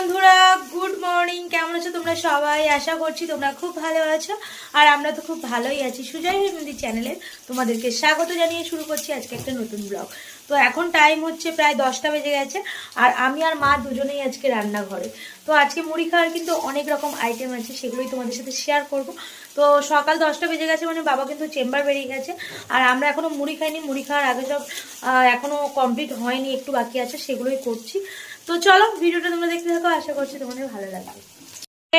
বন্ধুরা good morning কেমন আছো তোমরা সবাই? আশা করছি তোমরা খুব ভালো আছো। আর আমরা তো খুব ভালোই আছি। সুজয় হিন্দি চ্যানেলে তোমাদেরকে স্বাগত জানিয়ে শুরু করছি আজকে একটা নতুন ব্লগ তো এখন টাইম হচ্ছে প্রায় দশটা বেজে গেছে। আর আমি আর মা দুজনেই আজকে রান্নাঘরে। তো আজকে মুড়ি খাওয়ার কিন্তু অনেক রকম আইটেম আছে, সেগুলোই তোমাদের সাথে শেয়ার করব। তো সকাল দশটা বেজে গেছে মানে বাবা কিন্তু চেম্বার বেরিয়ে গেছে। আর আমরা এখনও মুড়ি খাইনি। মুড়ি খাওয়ার আগে সব এখনও কমপ্লিট হয়নি, একটু বাকি আছে, সেগুলোই করছি। তো চলো, ভিডিওটা তোমরা দেখতে থাকো, আশা করছি তোমাদের ভালো লাগবে।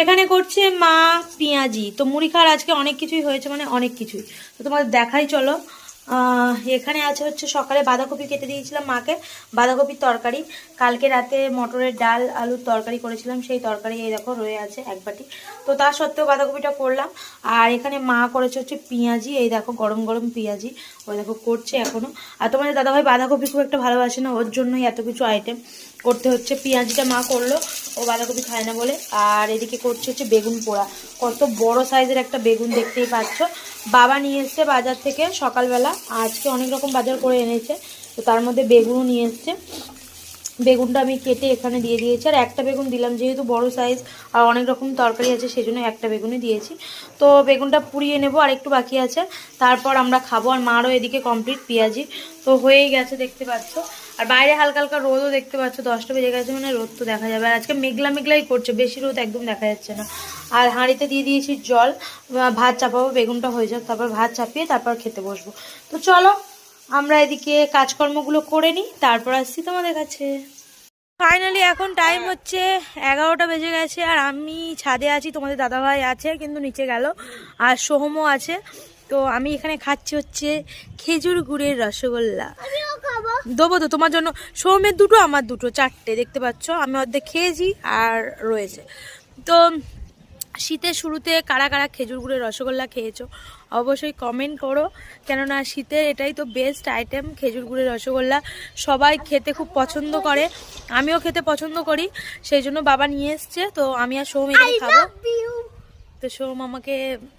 এখানে করছে মা পেঁয়াজি। তো মুড়ি খাওয়ার আজকে অনেক কিছুই হয়েছে মানে অনেক কিছুই। তো তোমাদের দেখাই, চলো। এখানে আছে হচ্ছে সকালে বাঁধাকপি কেটে দিয়েছিলাম মাকে, বাঁধাকপির তরকারি। কালকে রাতে মটরের ডাল, আলুর তরকারি করেছিলাম, সেই তরকারি এই দেখো রয়ে আছে এক বাটি। তো তার সত্ত্বেও বাঁধাকপিটা করলাম। আর এখানে মা করেছে হচ্ছে পেঁয়াজি, এই দেখো গরম গরম পেঁয়াজি। ওই দেখো করছে এখনও আর তোমাদের দাদাভাই বাঁধাকপি খুব একটা ভালোবাসে না, ওর জন্যই এত কিছু আইটেম করতে হচ্ছে, পেঁয়াজিটা মা করল, ও বাঁধাকপি খায় না বলে। আর এদিকে করছে হচ্ছে বেগুন পোড়া। কত বড় সাইজের একটা বেগুন দেখতেই পাচ্ছ। বাবা নিয়ে এসছে বাজার থেকে সকালবেলা, আজকে অনেক রকম বাজার করে এনেছে, তো তার মধ্যে বেগুনও নিয়ে এসছে। বেগুনটা আমি কেটে এখানে দিয়ে দিয়েছি, আর একটা বেগুন দিলাম, যেহেতু বড় সাইজ আর অনেক রকম তরকারি আছে সেই জন্য একটা বেগুনই দিয়েছি। তো বেগুনটা পুড়িয়ে নেব, আর একটু বাকি আছে। তারপর আমরা খাব, আর মারও এদিকে কমপ্লিট পেঁয়াজি তো হয়েই গেছে, দেখতে পাচ্ছ। আর বাইরে হালকা হালকা রোদও দেখতে পাচ্ছ, দশটা বেজে গেছে মানে রোদ তো দেখা যাবে। আর আজকে মেঘলা মেঘলাই করছে, বেশি রোদ একদম দেখা যাচ্ছে না। আর হাঁড়িতে দিয়ে দিয়েছি জল ভাত চাপাবো, বেগুনটা হয়ে যাক, তারপর ভাত চাপিয়ে তারপর খেতে বসবো। তো চলো, আমরা এদিকে কাজকর্মগুলো করে নিই, তারপর আসছি তোমাদের কাছে। ফাইনালি এখন টাইম হচ্ছে এগারোটা বেজে গেছে, আর আমি ছাদে আছি, তোমাদের দাদাভাই আছে, কিন্তু নিচে গেল, আর সোহমও আছে। তো আমি এখানে খাচ্ছি হচ্ছে খেজুর গুড়ের রসগোল্লা। দেবো তো তোমার জন্য। সৌমের দুটো আমার দুটো চারটে দেখতে পাচ্ছ? আমি অর্ধেক খেয়েছি আর রয়েছে। তো শীতের শুরুতে কারা কারা খেজুর গুড়ের রসগোল্লা খেয়েছো অবশ্যই কমেন্ট করো। কেননা শীতের এটাই তো বেস্ট আইটেম খেজুর গুড়ের রসগোল্লা। সবাই খেতে খুব পছন্দ করে। আমিও খেতে পছন্দ করি সেই জন্য বাবা নিয়ে এসছে। তো আমি আর সৌম এখানে খাব। তো সোম আমাকে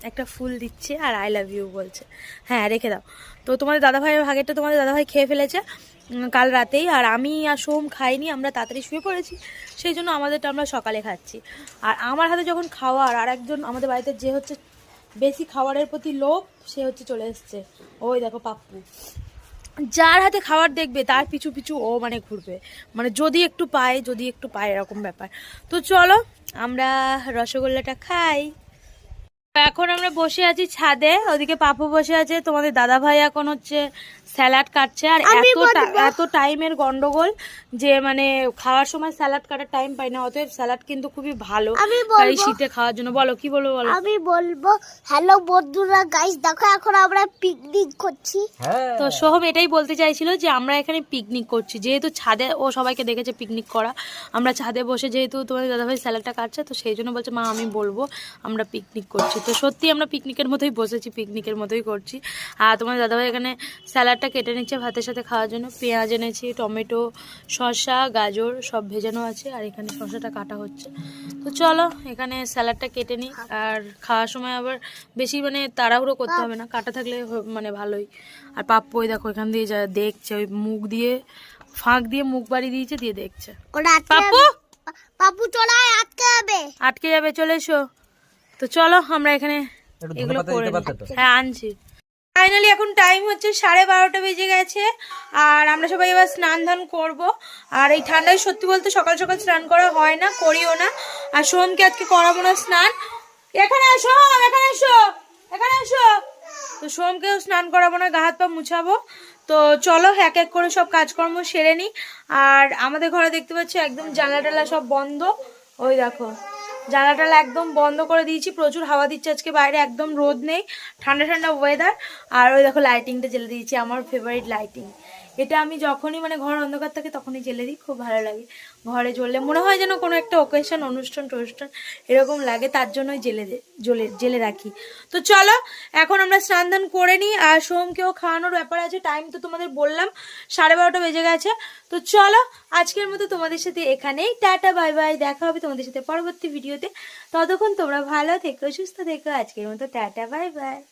একটা ফুল দিচ্ছে আর আই লাভ ইউ বলছে। হ্যাঁ রেখে দাও। তো তোমাদের দাদাভাইয়ের ভাগেরটা তোমাদের দাদাভাই খেয়ে ফেলেছে কাল রাতেই। আর আমি আর সোম খাইনি, আমরা তাড়াতাড়ি শুয়ে পড়েছি। সেই জন্য আমাদেরটা আমরা সকালে খাচ্ছি। আর আমার হাতে যখন খাওয়ার, আর একজন আমাদের বাড়িতে যে হচ্ছে বেশি খাবারের প্রতি লোভ, সে হচ্ছে চলে এসছে। ওই দেখো পাপ্পু। যার হাতে খাবার দেখবে, তার পিছু পিছু ও মানে ঘুরবে। মানে যদি একটু পায়, যদি একটু পায়, এরকম ব্যাপার। তো চলো, আমরা রসগোল্লাটা খাই। এখন আমরা বসে আছি ছাদে ওদিকে পাপু বসে আছে তোমাদের দাদা ভাই এখন হচ্ছে স্যালাড কাটছে আর এত টা- এত টাইমের গন্ডগোল যে মানে খাওয়ার সময় স্যালাড কাটার টাইম পাই না অতএব স্যালাড কিন্তু খুবই ভালো। এই শীতে খাওয়ার জন্য। বলো কি বলব বলো? আমি বলব হ্যালো বন্ধুরা গাইস দেখো এখন আমরা পিকনিক করছি। তো সোহম এটাই বলতে চাইছিল যে আমরা এখানে পিকনিক করছি। যেহেতু ছাদে ও সবাইকে দেখেছে পিকনিক করা আমরা ছাদে বসে যেহেতু তোমাদের দাদাভাই স্যালাডটা কাটছে তো সেই জন্য বলছে মা আমি বলব আমরা পিকনিক করছি। তো সত্যি আমরা পিকনিকের মতোই বসেছি পিকনিকের মতোই করছি। আর তোমাদের দাদাভাই এখানে স্যালাডটা কেটে নিচ্ছে ভাতের সাথে খাওয়ার জন্য। পেঁয়াজ এনেছি টমেটো শসা গাজর সব ভেজানো আছে আর এখানে শসাটা কাটা হচ্ছে। তো চলো এখানে স্যালাডটা কেটে নিই। আর খাওয়ার সময় আবার বেশি মানে তাড়াহুড়ো করতে হবে না কাটা থাকলে মানে ভালোই। আর পাপ্পু ওই দেখো এখান দিয়ে যা দেখছে ওই মুখ দিয়ে ফাঁক দিয়ে মুখ বাড়ি দিয়েছে দিয়ে দেখছে। পাপ্পু! যাবে। পাপু চড়ায় আটকে যাবে। আটকে যাবে চলে এসো। তো চলো আমরা এখানে এগুলো করে। হ্যাঁ আনছি। ফাইনালি এখন টাইম হচ্ছে সাড়ে বারোটা বেজে গেছে, আর আমরা সবাই এবার স্নান ধান করব। আর এই ঠান্ডায় সত্যি বলতে সকাল সকাল স্নান করা হয় না, করিও না। আর সোমকে আজকে করাবো না স্নান। এখানে এসো এখানে এসো এখানে এসো। তো সোমকেও স্নান করাবো না, গা হাত পা মুছাবো। তো চলো, এক এক করে সব কাজকর্ম সেরে নিই আর আমাদের ঘরে দেখতে পাচ্ছি একদম জানলা টালা সব বন্ধ। ওই দেখো। জানলা টালা একদম বন্ধ করে দিয়েছি, প্রচুর হাওয়া দিচ্ছে আজকে বাইরে, একদম রোদ নেই, ঠান্ডা ঠান্ডা ওয়েদার আর ওই দেখো লাইটিংটা জ্বেলে দিয়েছি, আমার ফেভারিট লাইটিং এটা আমি যখনই মানে ঘর অন্ধকার থাকে তখনই জ্বেলে দিই, খুব ভালো লাগে। ঘরে জ্বললে মনে হয় যেন কোনো একটা ওকেশন অনুষ্ঠান, টনুষ্ঠান এরকম লাগে, তার জন্যই জেলে জ্বলে জেলে রাখি। তো চলো, এখন আমরা স্নান দান করে নিই, আর সোমকেও খাওয়ানোর ব্যাপার আছে টাইম তো তোমাদের বললাম, সাড়ে বারোটা বেজে গেছে। তো চলো, আজকের মতো তোমাদের সাথে এখানেই, টাটা বাই বাই দেখা হবে তোমাদের সাথে পরবর্তী ভিডিওতে ততক্ষণ তোমরা ভালো থেকো, সুস্থ থেকো, আজকের মতো টাটা বাই বাই